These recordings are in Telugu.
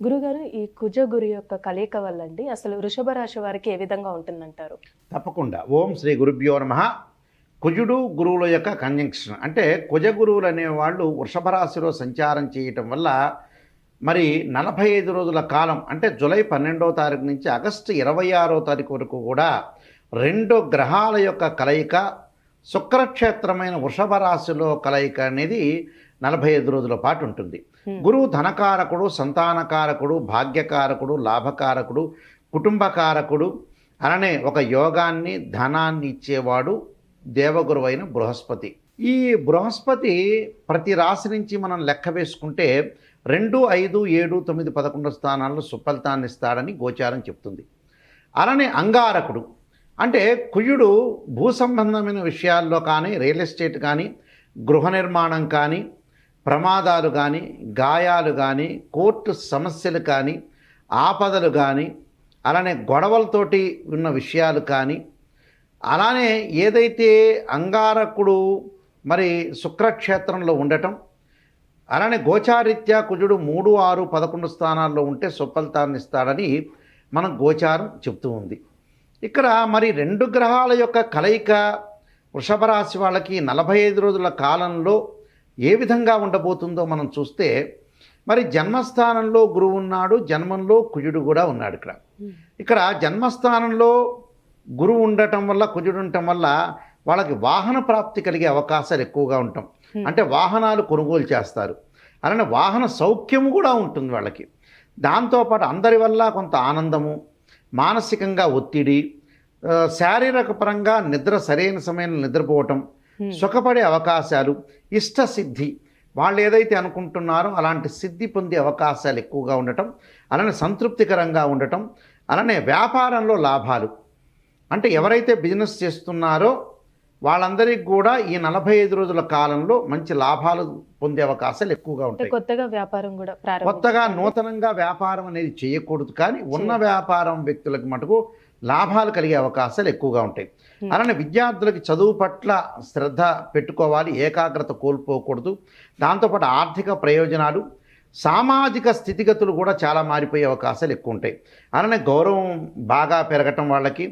గురుగారు ఈ కుజ గురు యొక్క కలయిక వల్ల అండి అసలు వృషభ రాశి వారికి ఏ విధంగా ఉంటుందంటారు? తప్పకుండా. ఓం శ్రీ గురుభ్యో నమ. కుజుడు గురువుల యొక్క కంజంక్షన్ అంటే కుజ గురువులు అనేవాళ్ళు వృషభ రాశిలో సంచారం చేయటం వల్ల మరి నలభై ఐదు రోజుల కాలం అంటే జూలై పన్నెండో తారీఖు నుంచి ఆగస్టు ఇరవై ఆరో తారీఖు వరకు కూడా రెండు గ్రహాల యొక్క కలయిక శుక్రక్షేత్రమైన వృషభ రాశిలో కలయిక అనేది నలభై ఐదు రోజుల పాటు ఉంటుంది. గురువు ధనకారకుడు సంతానకారకుడు భాగ్యకారకుడు లాభకారకుడు కుటుంబకారకుడు అలానే ఒక యోగాన్ని ధనాన్ని ఇచ్చేవాడు దేవగురువైన బృహస్పతి. ఈ బృహస్పతి ప్రతి రాశి నుంచి మనం లెక్క వేసుకుంటే రెండు ఐదు ఏడు తొమ్మిది పదకొండు స్థానాల్లో సుఫలితాన్ని ఇస్తాడని గోచారం చెప్తుంది. అలానే అంగారకుడు. అంటే కుయుడు భూ సంబంధమైన విషయాల్లో కానీ రియల్ ఎస్టేట్ కానీ గృహ నిర్మాణం కానీ ప్రమాదాలు కానీ గాయాలు కానీ కోర్టు సమస్యలు కానీ ఆపదలు కానీ అలానే గొడవలతోటి ఉన్న విషయాలు కానీ అలానే ఏదైతే అంగారకుడు మరి శుక్రక్షేత్రంలో ఉండటం అలానే గోచారిత్య కుజుడు మూడు ఆరు పదకొండు స్థానాల్లో ఉంటే సుఫలితాన్ని ఇస్తాడని మనం గోచారం చెప్తూ ఉంది. ఇక్కడ మరి రెండు గ్రహాల యొక్క కలయిక వృషభ రాశి వాళ్ళకి నలభై ఐదు రోజుల కాలంలో ఏ విధంగా ఉండబోతుందో మనం చూస్తే మరి జన్మస్థానంలో గురువు ఉన్నాడు జన్మంలో కుజుడు కూడా ఉన్నాడు ఇక్కడ ఇక్కడ జన్మస్థానంలో గురువు ఉండటం వల్ల కుజుడు ఉండటం వల్ల వాళ్ళకి వాహన ప్రాప్తి కలిగే అవకాశాలు ఎక్కువగా ఉంటాం. అంటే వాహనాలు కొనుగోలు చేస్తారు అలానే వాహన సౌఖ్యము కూడా ఉంటుంది వాళ్ళకి దాంతోపాటు అందరి వల్ల కొంత ఆనందము మానసికంగా ఒత్తిడి శారీరక పరంగా నిద్ర సరైన సమయంలో నిద్రపోవటం. సుఖపడే అవకాశాలు ఇష్ట సిద్ధి వాళ్ళు ఏదైతే అనుకుంటున్నారో అలాంటి సిద్ధి పొందే అవకాశాలు ఎక్కువగా ఉండటం అలానే సంతృప్తికరంగా ఉండటం అలానే వ్యాపారంలో లాభాలు. అంటే ఎవరైతే బిజినెస్ చేస్తున్నారో వాళ్ళందరికీ కూడా ఈ నలభై ఐదు రోజుల కాలంలో మంచి లాభాలు పొందే అవకాశాలు ఎక్కువగా ఉంటాయి. కొత్తగా వ్యాపారం కూడా కొత్తగా నూతనంగా వ్యాపారం అనేది చేయకూడదు. కానీ ఉన్న వ్యాపారం వ్యక్తులకు మటుకు లాభాలు కలిగే అవకాశాలు ఎక్కువగా ఉంటాయి. అలానే విద్యార్థులకి చదువు పట్ల శ్రద్ధ పెట్టుకోవాలి ఏకాగ్రత కోల్పోకూడదు. దాంతోపాటు ఆర్థిక ప్రయోజనాలు సామాజిక స్థితిగతులు కూడా చాలా మారిపోయే అవకాశాలు ఎక్కువ ఉంటాయి. అలానే గౌరవం బాగా పెరగటం వాళ్ళకి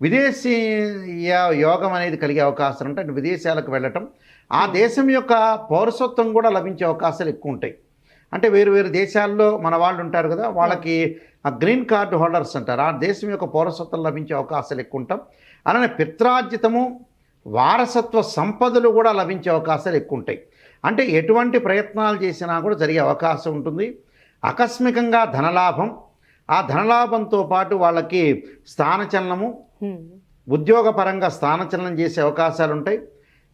విదేశీ యోగం అనేది కలిగే అవకాశాలు ఉంటాయి. విదేశాలకు వెళ్ళటం ఆ దేశం యొక్క పౌరసత్వం కూడా లభించే అవకాశాలు ఎక్కువ ఉంటాయి. అంటే వేరు వేరు దేశాల్లో మన వాళ్ళు ఉంటారు కదా వాళ్ళకి ఆ గ్రీన్ కార్డు హోల్డర్స్ అంటారు. ఆ దేశం యొక్క పౌరసత్వం లభించే అవకాశాలు ఎక్కువ ఉంటాం అలానే పిత్రార్జితము వారసత్వ సంపదలు కూడా లభించే అవకాశాలు ఎక్కువ ఉంటాయి అంటే ఎటువంటి ప్రయత్నాలు చేసినా కూడా జరిగే అవకాశం ఉంటుంది. ఆకస్మికంగా ధనలాభం ఆ ధనలాభంతో పాటు వాళ్ళకి స్థానచలనము. ఉద్యోగపరంగా స్థానచలనం చేసే అవకాశాలు ఉంటాయి.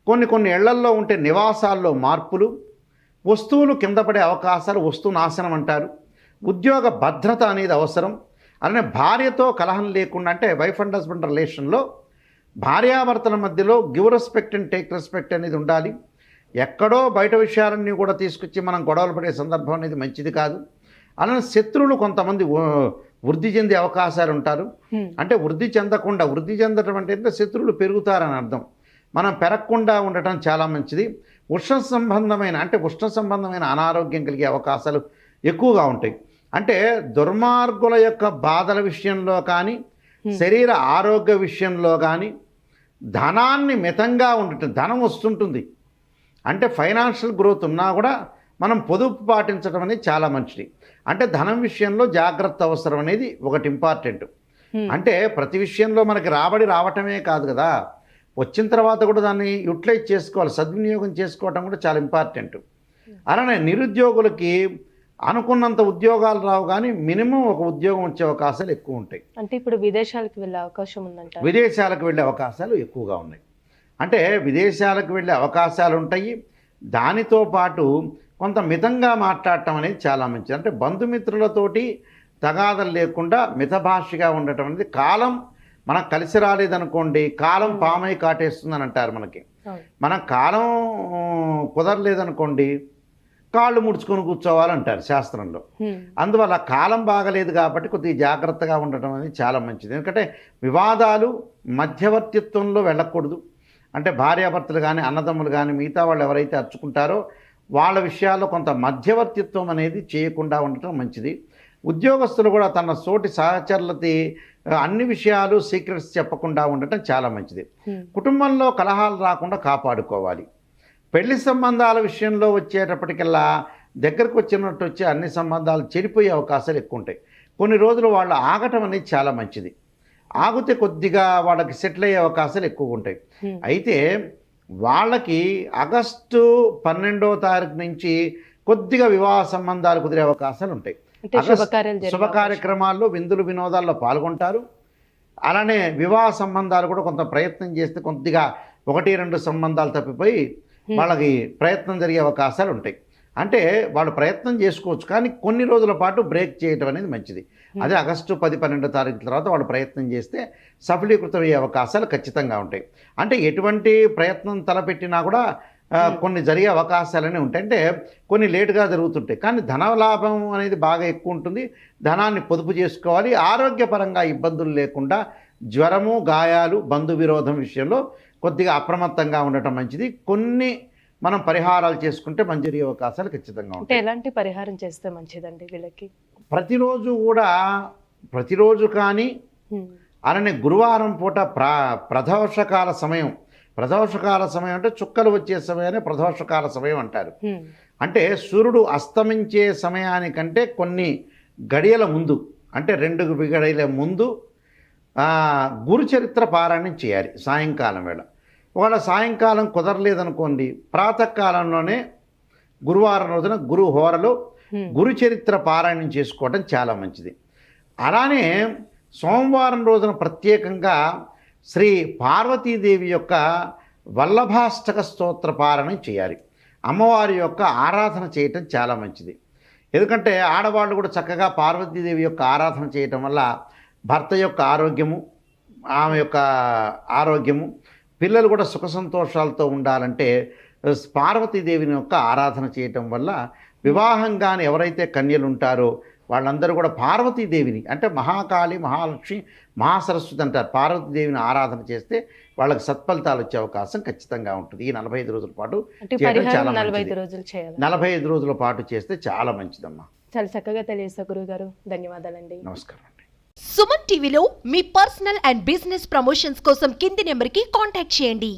కొన్ని కొన్ని ఇళ్ళల్లో ఉంటే నివాసాల్లో మార్పులు వస్తువులు కింద పడే అవకాశాలు వస్తు నాశనం అంటారు. ఉద్యోగ భద్రత అనేది అవసరం. అలానే భార్యతో కలహం లేకుండా అంటే వైఫ్ అండ్ హస్బెండ్ రిలేషన్లో భార్యాభర్తల మధ్యలో give respect and take respect అనేది ఉండాలి. ఎక్కడో బయట విషయాలన్నీ కూడా తీసుకొచ్చి మనం గొడవలు పడే సందర్భం అనేది మంచిది కాదు. అలానే శత్రువులు కొంతమంది వృద్ధి చెందే అవకాశాలు ఉంటారు. అంటే వృద్ధి చెందకుండా వృద్ధి చెందడం అంటే శత్రువులు పెరుగుతారని అర్థం. మనం పెరగకుండా ఉండటం చాలా మంచిది. ఉష్ణ సంబంధమైన అంటే ఉష్ణ సంబంధమైన అనారోగ్యం కలిగే అవకాశాలు ఎక్కువగా ఉంటాయి. అంటే దుర్మార్గుల యొక్క బాధల విషయంలో కానీ శరీర ఆరోగ్య విషయంలో కానీ ధనాన్ని మితంగా ఉండటం ధనం వస్తుంటుంది. అంటే ఫైనాన్షియల్ గ్రోత్ ఉన్నా కూడా మనం పొదుపు పాటించడం అనేది చాలా మంచిది. అంటే ధనం విషయంలో జాగ్రత్త అవసరం అనేది ఒకటి ఇంపార్టెంట్. అంటే ప్రతి విషయంలో మనకి రాబడి రావటమే కాదు కదా. వచ్చిన తర్వాత కూడా దాన్ని యూటిలైజ్ చేసుకోవాలి. సద్వినియోగం చేసుకోవటం కూడా చాలా ఇంపార్టెంట్. అలానే నిరుద్యోగులకి అనుకున్నంత ఉద్యోగాలు రావు కానీ మినిమం ఒక ఉద్యోగం వచ్చే అవకాశాలు ఎక్కువ ఉంటాయి. అంటే ఇప్పుడు విదేశాలకు వెళ్ళే అవకాశం ఉందంట విదేశాలకు వెళ్ళే అవకాశాలు ఎక్కువగా ఉన్నాయి. అంటే విదేశాలకు వెళ్ళే అవకాశాలు ఉంటాయి. దానితో పాటు కొంత మితంగా మాట్లాడటం అనేది చాలా మంచిది. అంటే బంధుమిత్రులతోటి తగాదలు లేకుండా మితభాషగా ఉండటం అనేది కాలం మనకు కలిసి రాలేదనుకోండి కాలం పామై కాటేస్తుందని అంటారు మనకి మన కాలం కుదరలేదనుకోండి కాళ్ళు ముడుచుకొని కూర్చోవాలంటారు శాస్త్రంలో. అందువల్ల కాలం బాగలేదు కాబట్టి కొద్దిగా జాగ్రత్తగా ఉండటం అనేది చాలా మంచిది. ఎందుకంటే వివాదాలు మధ్యవర్తిత్వంలో వెళ్ళకూడదు. అంటే భార్యాభర్తలు కానీ అన్నదమ్ములు కానీ మిగతా వాళ్ళు ఎవరైతే అర్చుకుంటారో వాళ్ళ విషయాల్లో కొంత మధ్యవర్తిత్వం అనేది చేయకుండా ఉండటం మంచిది. ఉద్యోగస్తులు కూడా తన సోటి సహచరులకి ఆ, అన్ని విషయాలు సీక్రెట్స్ చెప్పకుండా ఉండటం చాలా మంచిది. కుటుంబంలో కలహాలు రాకుండా కాపాడుకోవాలి. పెళ్ళి సంబంధాల విషయంలో వచ్చేటప్పటికల్లా దగ్గరకు వచ్చినట్టు వచ్చి అన్ని సంబంధాలు చెడిపోయే అవకాశాలు ఎక్కువ ఉంటాయి. కొన్ని రోజులు వాళ్ళు ఆగటం అనేది చాలా మంచిది. ఆగితే కొద్దిగా వాళ్ళకి సెటిల్ అయ్యే అవకాశాలు ఎక్కువ ఉంటాయి. అయితే వాళ్ళకి ఆగస్టు పన్నెండో తారీఖు నుంచి కొద్దిగా వివాహ సంబంధాలు కుదిరే అవకాశాలు ఉంటాయి. శుభ కార్యక్రమాల్లో విందులు వినోదాల్లో పాల్గొంటారు. అలానే వివాహ సంబంధాలు కూడా కొంత ప్రయత్నం చేస్తే కొద్దిగా ఒకటి రెండు సంబంధాలు తప్పిపోయి వాళ్ళకి ప్రయత్నం జరిగే అవకాశాలు ఉంటాయి. అంటే వాళ్ళు ప్రయత్నం చేసుకోవచ్చు కానీ కొన్ని రోజుల పాటు బ్రేక్ చేయడం అనేది మంచిది. అదే ఆగస్టు పది పన్నెండో తారీఖు తర్వాత వాళ్ళు ప్రయత్నం చేస్తే సఫలీకృతం అయ్యే అవకాశాలు ఖచ్చితంగా ఉంటాయి. అంటే ఎటువంటి ప్రయత్నం తలపెట్టినా కూడా కొన్ని జరిగే అవకాశాలనే ఉంటాయి. అంటే కొన్ని లేటుగా జరుగుతుంటాయి. కానీ ధనలాభం అనేది బాగా ఎక్కువ ఉంటుంది. ధనాన్ని పొదుపు చేసుకోవాలి. ఆరోగ్యపరంగా ఇబ్బందులు లేకుండా జ్వరము గాయాలు బంధు విరోధం విషయంలో కొద్దిగా అప్రమత్తంగా ఉండటం మంచిది. కొన్ని మనం పరిహారాలు చేసుకుంటే మంచి జరిగే అవకాశాలు ఖచ్చితంగా ఉంటాయి. ఎలాంటి పరిహారం చేస్తే మంచిదండి వీళ్ళకి? ప్రతిరోజు కూడా ప్రతిరోజు కానీ. అలానే గురువారం పూట ప్ర ప్రదోషకాల సమయం ప్రదోషకాల సమయం అంటే చుక్కలు వచ్చే సమయాన్ని ప్రదోషకాల సమయం అంటారు. అంటే సూర్యుడు అస్తమించే సమయానికంటే కొన్ని గడియల ముందు అంటే రెండు గడియల ముందు ఆ, గురు చరిత్ర పారాయణం చేయాలి సాయంకాలం వేళ ఒకవేళ సాయంకాలం కుదరలేదనుకోండి ప్రాతకాలంలోనే గురువారం రోజున గురు హోరలో. గురు చరిత్ర పారాయణం చేసుకోవడం చాలా మంచిది అలానే సోమవారం రోజున ప్రత్యేకంగా శ్రీ పార్వతీదేవి యొక్క వల్లభాష్టక స్తోత్ర పారణం చేయాలి. అమ్మవారి యొక్క ఆరాధన చేయటం చాలా మంచిది. ఎందుకంటే ఆడవాళ్ళు కూడా చక్కగా పార్వతీదేవి యొక్క ఆరాధన చేయటం వల్ల భర్త యొక్క ఆరోగ్యము ఆమె యొక్క ఆరోగ్యము పిల్లలు కూడా సుఖ సంతోషాలతో ఉండాలంటే పార్వతీదేవిని యొక్క ఆరాధన చేయటం వల్ల వివాహంగాని ఎవరైతే కన్యలు ఉంటారో వాళ్ళందరూ కూడా పార్వతీదేవిని అంటే మహాకాళి మహాలక్ష్మి మహాసరస్వతి అంటారు. పార్వతీదేవిని ఆరాధన చేస్తే వాళ్ళకి సత్ఫలితాలు వచ్చే అవకాశం ఖచ్చితంగా ఉంటుంది. ఈ నలభై ఐదు రోజుల పాటు చాలా నలభై ఐదు. రోజులు చేయాలి. నలభై ఐదు రోజుల పాటు చేస్తే చాలా మంచిదమ్మా. చాలా చక్కగా తెలియజేస్తారు గురువు గారు ధన్యవాదాలండి. నమస్కారం అండి సుమన్ టీవీలో మీ పర్సనల్ అండ్ బిజినెస్ ప్రమోషన్స్ కోసం కింది నెంబర్కి కాంటాక్ట్ చేయండి.